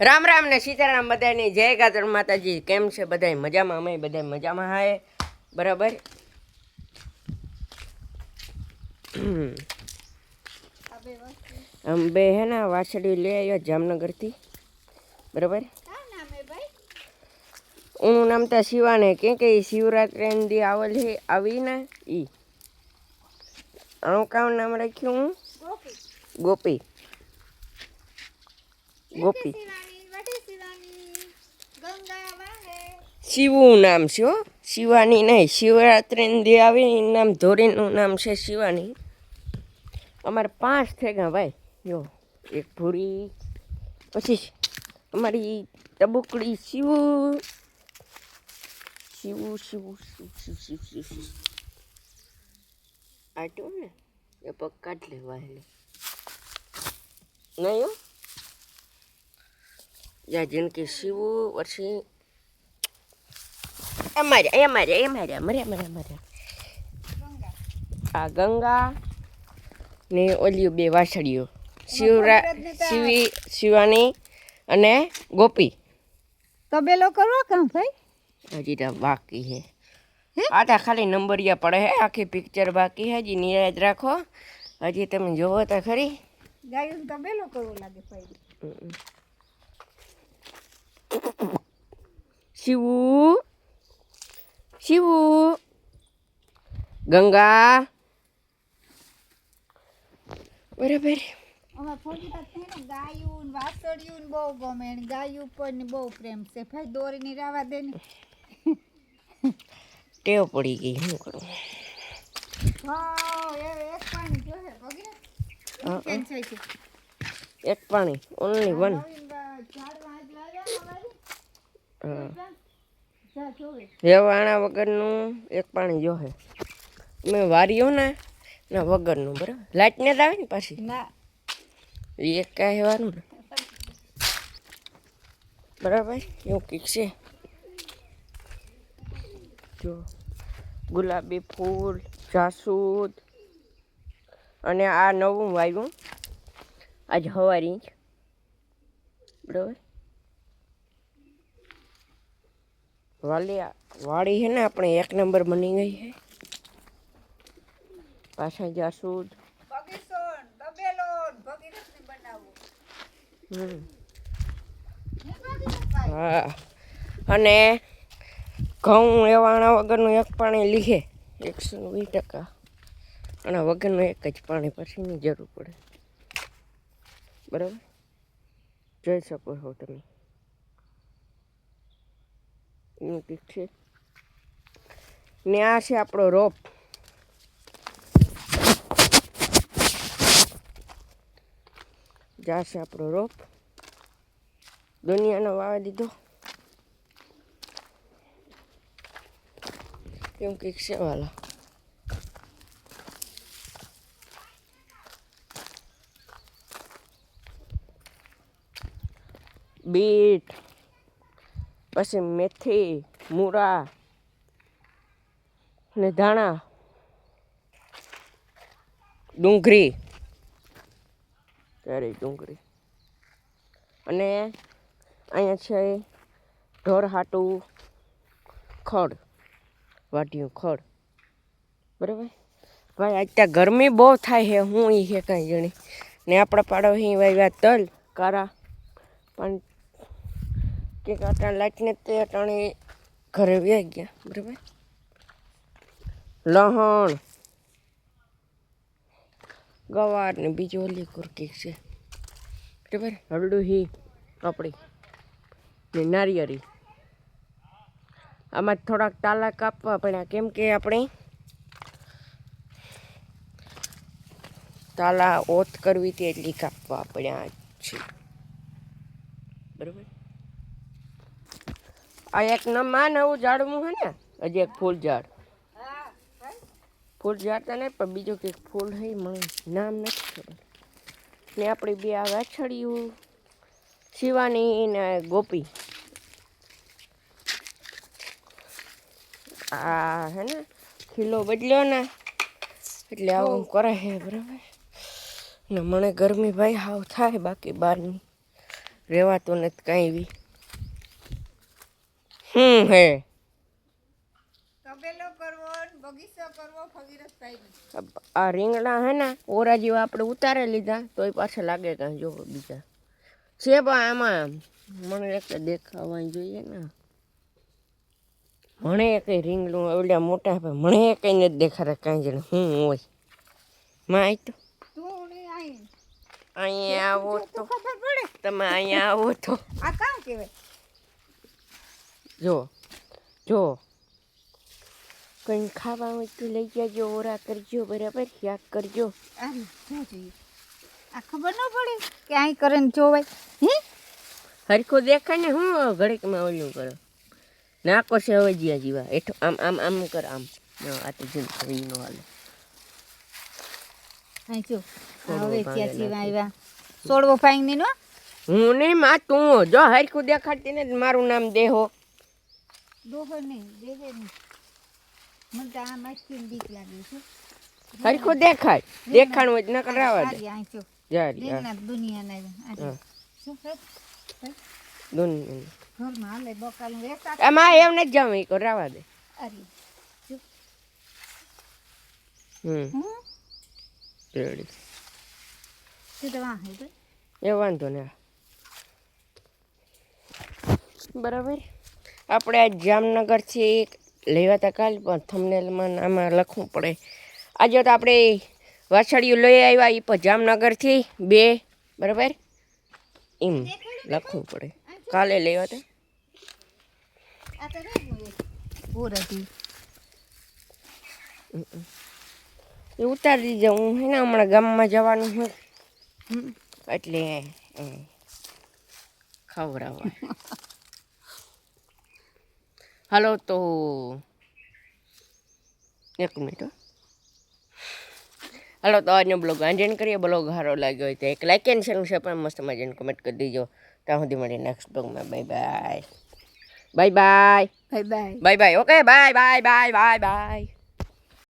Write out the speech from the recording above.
રામ રામ ને સીતારામ બધાની જય ગાતર માતાજી. કેમ છે બધાય? મજામાં? અમે બધાય મજામાં હાય. બરાબર? અંબે હે ને વાછડી લઈ આવ્યો જામનગરથી. બરાબર? ઊનું નામ તો શિવાને. કે કે શિવરાત્રિ આવેલ છે આવીને ઈ. આનું કામ નામ રાખ્યું હું? ગોપી. ગોપી. શિવું નામ છે હો. શિવાની નહીં, શિવરાત્રિને દી આવે નામ, ધોરીનું નામ છે શિવાની. અમારે પાંચ થઈ ગયા ભાઈ. જો, એક ભૂરી, પછી અમારી ટબુકડી શિવું. શિવું શિવું, શિવ શિવ શિવ શિવ શિવ. આટું ને? એ પગ કાઢ લેવા એને. નહીં જા જિંદગી શિવું પછી અમારે અમારે અમારે મરે મરે મરે આ ગંગા ને ઓલી બે વાછડીઓ. શિવરા શિવી શિવાની અને ગોપી. તબેલો કરો કામ ભાઈ? હજી તો બાકી હે? આ તો ખાલી નંબરિયા પડે હે આખી પિક્ચર બાકી હે હજી નિરાજ રાખો. હજી તમે જોવો તો ખરી. ગાયું તબેલો કરવો લાગે ભાઈ. શિવુ શિવુ ગંગા બરાબર અમાર ફોજીતા છે ને ગાયું ને વાસળિયું ને બહુ ગમે ને ગાય ઉપર ને બહુ પ્રેમ છે ભાઈ દોરીને રાવા દે ને ટેવ પડી ગઈ શું કરું હા એ એક પાણી જોહે કેમ થાય છે એક પાણી ઓનલી વન નવીન બા- ઝાડવા આજ લાવ્યા ને અમારી. જા વાણા વગરનું એક પાણી જોહે મેં વાર્યો ને ના વગરનું બરાબર? લાઈટ ને જ આવે ને પાછી? ના. એ એક કાંઈ હેવાનું ને. બરાબર? એવું કંઈક છે. જો ગુલાબી ફૂલ જાસૂદ અને આ નવું વાવ્યું આજ હવારી બરાબર? વાલી વાડી છે ને આપણે એક નંબર બની ગઈ છે પાછા જાસૂદ. હા અને ઘઉં એવાણા વગરનું એક પાણી લીધે એકસો વીસ ટકા. અને વગરનું એક જ પાણી પછીની જરૂર પડે. બરાબર? જોઈ શકો છો તમે. ઠીક છે ને આ છે આપણો રોપ. જા છે આપણો રોપ. દુનિયાનો વાવા દીધો. કેમ કંઈક છે વાલા. બીટ. પછી મેથી મૂળા ને ધાણા. ડુંગળી. ત્યારે ડુંગળી. અને અહીંયા છે ઢોર હાટું ખડ વાટ્યું ખડ. બરાબર? ભાઈ અત્યારે ગરમી બહુ થાય છે, હું એ છે કાંઈ જણી ને આપણા પાડો અહીં વાવ્યા તલ, કારા. પણ કે અટાણ લાઈટને તે અટાણે ઘરે વ્યાઈ ગયા, બરાબર? લહણ. ગવાર ને બીજું ઓલી કુરકી છે, બરાબર? હળડું આપણી ને નારિયેળી. આમાં થોડાક તાલા કાપવા પડ્યા, કેમ કે આપણે તાલા ઓત કરવી હતી એટલી કાપવા પડ્યા છે, બરોબર? આ એક નમા નવું ઝાડવું છે ને, હજી એક ફૂલ ઝાડ. ફૂલ ઝાડ તો નહીં, પણ બીજું કંઈક ફૂલ હે મને નામ નથી ખબર. ને આપણી બે આ વાછડિયું, શિવાની ને ગોપી. આ હે ને, ખીલો બદલ્યો ને, એટલે આવું કરે છે બરાબર. ને મને ગરમી ભાઈ હાવ થાય બાકી બહારની રહેવાતું નથી કાંઈ બી. શું હે. તબેલો કરવો બગીચો કરવો ભગીરથભાઈ આ રીંગણા હે ને ઓરા જેવા આપણે ઉતારે લીધા તોય પાછા લાગે કાં જો બીજા. છે પણ આમાં મને એક દેખાવા જોઈએ ને. મને એક રીંગણું એવડા મોટા પણ મને કંઈ નથી દેખાતા કાંઈ જણ હું હોય. માં તો. તું ને આઈ. અહીંયા આવો તો તો. ખબર પડે? તમે અહીંયા આવો તો. આ કામ કહેવાય? જો જો. કંઈ ખાવા હોય તો લઈ જાજો ઓરા કરજો બરાબર? યાદ કરજો. જોઈએ. આ ખબર ન પડે કે અહીં કરે ને જોવાય. હે? હરખું દેખાય ને હું ઘડીકમાં ઓલું કરો. નાકો છે હવે જ્યાં જીવા. એઠો આમ આમ આમ કર આમ. આ તો જીન કઈ નો હાલે. અહીં જો હવે ત્યાં જીવા આવ્યા સોડવો ફાઈંગની નો? હું નહીં માં તું જો હરખું દેખાડતી ને મારું નામ દેહો. દોહો નહીં દેહે નહીં મને તો આ મસ્તી બીક લાગે છે હરખું દેખાય દેખાડવું જ ન કરાવવા દે આરી અહીં જો જારી રીંગણા દુનિયાના આવ્યા હા. આરી શું હે? હે? દુનિયા ઘરમાં હાલે બકાલું વેચતા એમાં એમ નથી જાવ એ કરાવવા દે અરે હમ હું રેડી તે તો વાહ હે ભાઈ એ વાંધો ને બરાબર આપણે આ જામનગરથી લેવા હતા કાલ પણ થમનેલમાં આમાં લખવું પડે. આજે તો આપણે વાછડીઓ લઈ આવ્યા એ પણ જામનગરથી બે બરાબર? એમ લખવું પડે. કાલે લેવા હતા. તો એ ઉતારી દીધા હું હે ને હમણાં ગામમાં જવાનું હોય એટલે ખવડાવવા. હાલો તો એક મિનિટ હલો તો આજનો બ્લોગ આંજન કરીએ બ્લોગ સારો લાગ્યો હોય તો એક લાઇક એન્ડ શેર છે પણ મસ્ત મજાને કમેન્ટ કરી દીજો ત્યાં સુધી મળીએ નેક્સ્ટ બ્લોગમાં bye bye bye bye bye bye bye bye okay bye bye bye bye bye